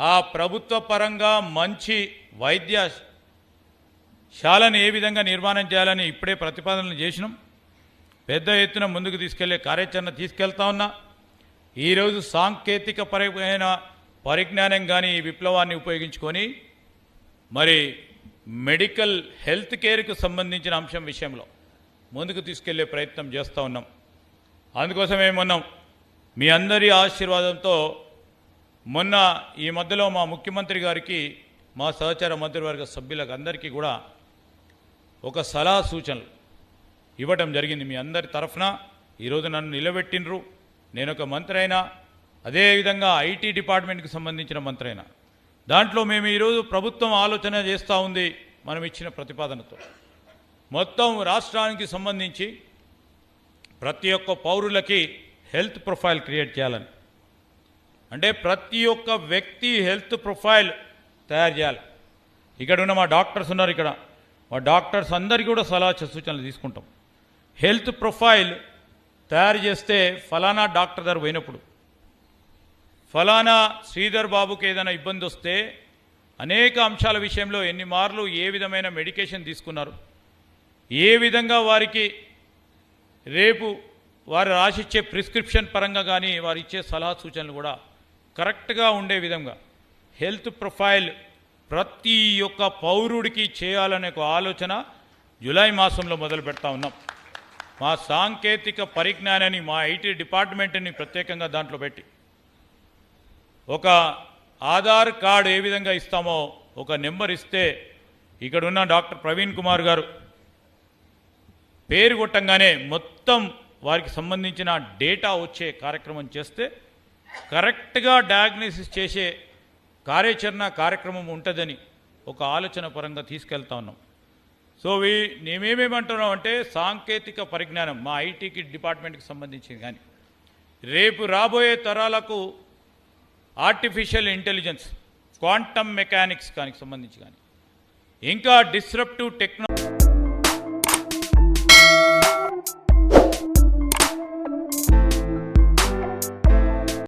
ఆ ప్రభుత్వ పరంగా మంచి వైద్య శాలను ఏ విధంగా నిర్మాణం చేయాలని ఇప్పుడే ప్రతిపాదనలు చేసినాం. పెద్ద ఎత్తున ముందుకు తీసుకెళ్ళే కార్యాచరణ తీసుకెళ్తా ఉన్నా. ఈరోజు సాంకేతిక పరమైన పరిజ్ఞానం కానీ ఈ విప్లవాన్ని ఉపయోగించుకొని మరి మెడికల్ హెల్త్ కేర్కు సంబంధించిన అంశం విషయంలో ముందుకు తీసుకెళ్ళే ప్రయత్నం చేస్తూ ఉన్నాం. అందుకోసమేమొన్నాం మీ అందరి ఆశీర్వాదంతో మొన్న ఈ మధ్యలో మా ముఖ్యమంత్రి గారికి మా సహచార మంత్రివర్గ సభ్యులకు అందరికీ కూడా ఒక సలహా సూచనలు ఇవ్వటం జరిగింది మీ అందరి తరఫున. ఈరోజు నన్ను నిలబెట్టినరు నేను ఒక మంత్రి అయినా అదేవిధంగా ఐటీ డిపార్ట్మెంట్కి సంబంధించిన మంత్రి అయినా. దాంట్లో మేము ఈరోజు ప్రభుత్వం ఆలోచన చేస్తూ ఉంది మనం ఇచ్చిన ప్రతిపాదనతో. మొత్తం రాష్ట్రానికి సంబంధించి ప్రతి ఒక్క పౌరులకి హెల్త్ ప్రొఫైల్ క్రియేట్ చేయాలని. అంటే ప్రతి ఒక్క వ్యక్తి హెల్త్ ప్రొఫైల్ తయారు చేయాలి. ఇక్కడ ఉన్న మా డాక్టర్స్ ఉన్నారు ఇక్కడ. మా డాక్టర్స్ అందరికీ కూడా సలహా సూచనలు తీసుకుంటాం. హెల్త్ ప్రొఫైల్ తయారు చేస్తే ఫలానా డాక్టర్ దగ్గర పోయినప్పుడు ఫలానా శ్రీధర్ బాబుకి ఏదైనా ఇబ్బంది వస్తే అనేక అంశాల విషయంలో ఎన్ని మార్లు ఏ విధమైన మెడికేషన్ తీసుకున్నారు ఏ విధంగా వారికి రేపు వారు రాసిచ్చే ప్రిస్క్రిప్షన్ పరంగా కానీ వారు ఇచ్చే సలహా సూచనలు కూడా కరెక్ట్గా ఉండే విధంగా హెల్త్ ప్రొఫైల్ ప్రతి ఒక్క పౌరుడికి చేయాలనే ఒక ఆలోచన జూలై మాసంలో మొదలు పెడతా ఉన్నాం. మా సాంకేతిక పరిజ్ఞానాన్ని మా ఐటీ డిపార్ట్మెంట్ని ప్రత్యేకంగా దాంట్లో పెట్టి. ఒక ఆధార్ కార్డు ఏ విధంగా ఇస్తామో ఒక నెంబర్ ఇస్తే ఇక్కడ ఉన్న డాక్టర్ ప్రవీణ్ కుమార్ గారు పేరు కొట్టంగానే మొత్తం వారికి సంబంధించిన డేటా వచ్చే కార్యక్రమం చేస్తే కరెక్ట్గా డయాగ్నోసిస్ చేసే కార్యాచరణ కార్యక్రమం ఉంటుందని ఒక ఆలోచన పరంగా తీసుకెళ్తా ఉన్నాం. సో వీ మేమేమంటున్నాం అంటే సాంకేతిక పరిజ్ఞానం మా ఐటీకి డిపార్ట్మెంట్కి సంబంధించింది కానీ. రేపు రాబోయే తరాలకు ఆర్టిఫిషియల్ ఇంటెలిజెన్స్ క్వాంటమ్ మెకానిక్స్ కానీ సంబంధించి కానీ. ఇంకా డిస్రప్టివ్ టెక్నాలజీ